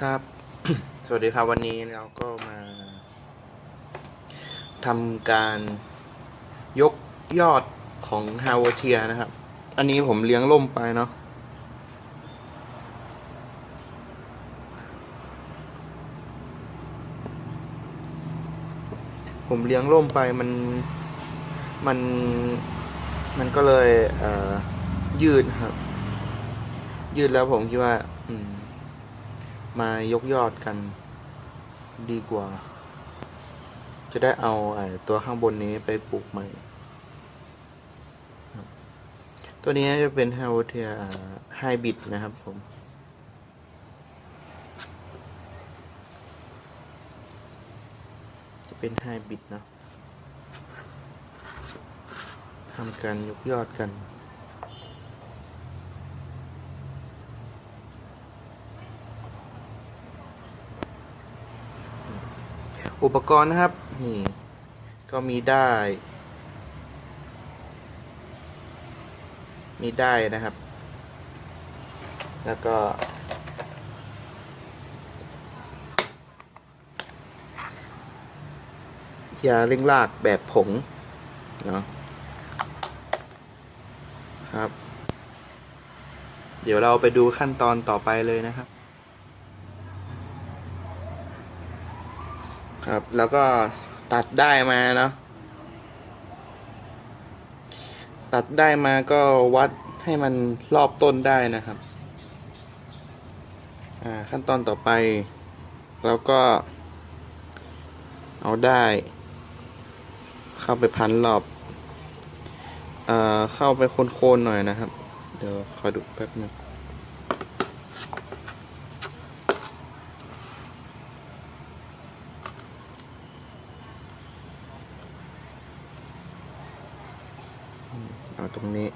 ครับ สวัสดีครับ วันนี้เราก็มาทำการยกยอดของฮาวเทียนะครับ อันนี้ผมเลี้ยงล่มไปเนาะผมเลี้ยงล่มไปมันมันมันก็เลยเอ่อยืดครับ ยืดแล้วผมคิดว่า อืม มายกยอดกันดีกว่า จะได้เอาตัวข้างบนนี้ไปปลูกใหม่ ตัวนี้จะเป็น h a w t i a Hybrid นะครับผมจะเป็น Hybrid เนะทำการยกยอดกัน อุปกรณ์นะครับ นี่ ก็มีได้ มีได้นะครับ แล้วก็ ยาเร่งรากแบบผง เนาะครับ เดี๋ยวเราไปดูขั้นตอนต่อไปเลยนะครับ ครับ แล้วก็ตัดได้มาเนาะตัดได้มาก็วัดให้มันรอบต้นได้นะครับ ขั้นตอนต่อไปแล้วก็ เอาได้ เข้าไปพันรอบเอ่อเข้าไปโคนๆหน่อยนะครับ เดี๋ยวขอดูแป๊บนึง เอาตรงนี้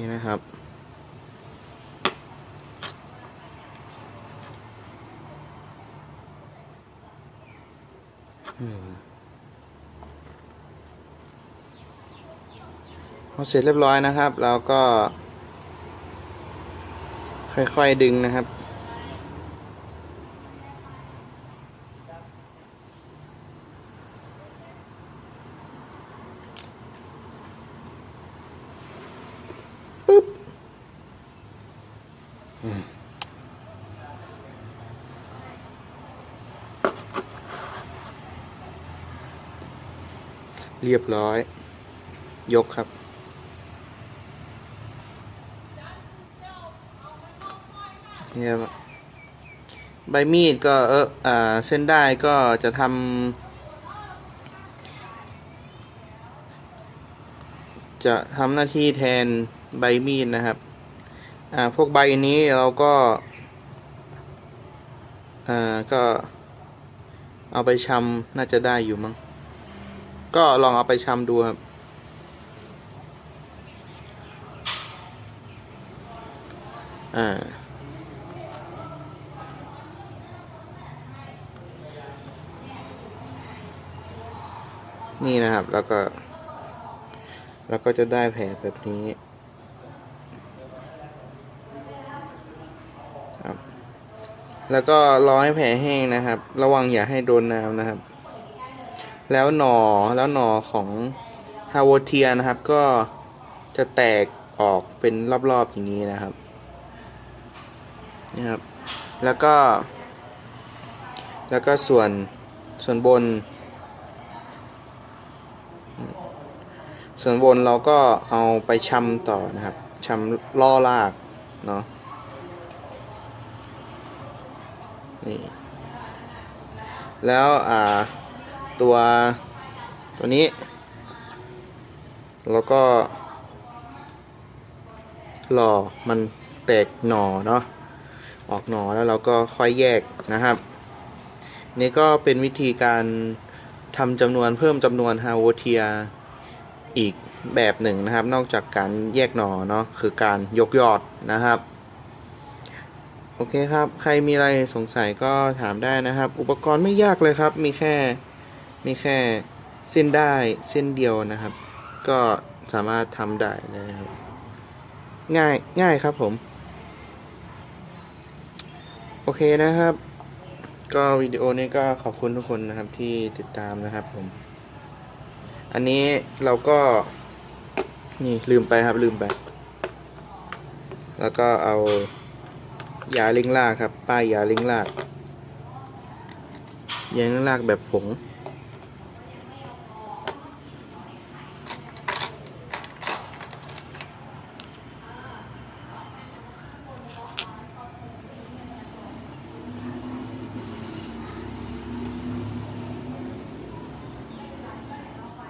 นี่นะครับ พอเสร็จเรียบร้อยนะครับ เราก็ ค่อยๆดึงนะครับ เรียบร้อย ยกครับ เนี่ยใบมีดก็เอออ่าเส้นได้ก็จะทำจะทำหน้าที่แทนใบมีดนะครับ อ่าพวกใบนี้เราก็อ่าก็เอาไปชำน่าจะได้อยู่มั้งก็ลองเอาไปชำดูครับอ่านี่นะครับแล้วก็ แล้วก็จะได้แผลแบบนี้ครับ แล้วก็รอให้แผลแห้งนะครับ ระวังอย่าให้โดนน้ำนะครับ แล้วหนอแล้วหนอของฮาวเทียนะครับ ก็จะแตกออกเป็นรอบๆอย่างนี้นะครับนี่ครับ แล้วก็ แล้วก็ส่วนส่วนบน ส่วนบนเราก็เอาไปชำต่อนะครับชำล่อรากเนาะ นี่ แล้วอ่าตัวตัวนี้ แล้วก็รอมันแตกหน่อเนาะออกหนอแล้วเราก็ค่อยแยกนะครับ นี่ก็เป็นวิธีการทำจำนวนเพิ่มจำนวนฮาวเทียอีกแบบหนึ่งนะครับ นอกจากการแยกหนอเนาะคือการยกยอดนะครับ โอเคครับ ใครมีอะไรสงสัยก็ถามได้นะครับ อุปกรณ์ไม่ยากเลยครับ มีแค่ มีแค่เส้นได้เส้นเดียวนะครับ ก็สามารถทำได้เลยครับ ง่าย ง่ายครับผม โอเคนะครับ ก็วิดีโอนี้ก็ขอบคุณทุกคนนะครับที่ติดตามนะครับผม อันนี้เราก็ นี่ลืมไปครับลืมไป แล้วก็เอา ยาเล้งลากครับ ป้ายยาเล้งลากยาเล้งลากแบบผง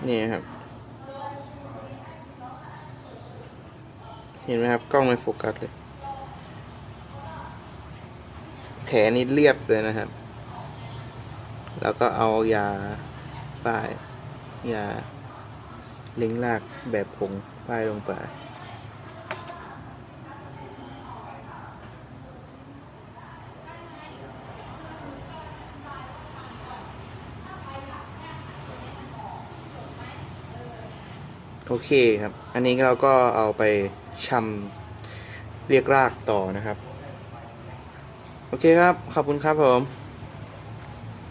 นี่ครับเห็นไหมครับ กล้องไม่โฟกัสเลย แผลนี่เรียบเลยนะครับ แล้วก็เอายาป้ายยาเล็งลากแบบผงป้ายลงไปโอเคครับ อันนี้เราก็เอาไปชำเรียกรากต่อนะครับ โอเคครับ ขอบคุณครับผม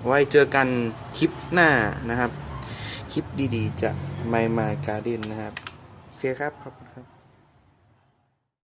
ไว้เจอกันคลิปหน้านะครับ คลิปดีๆจาก My My Garden นะครับ โอเคครับ ขอบคุณครับ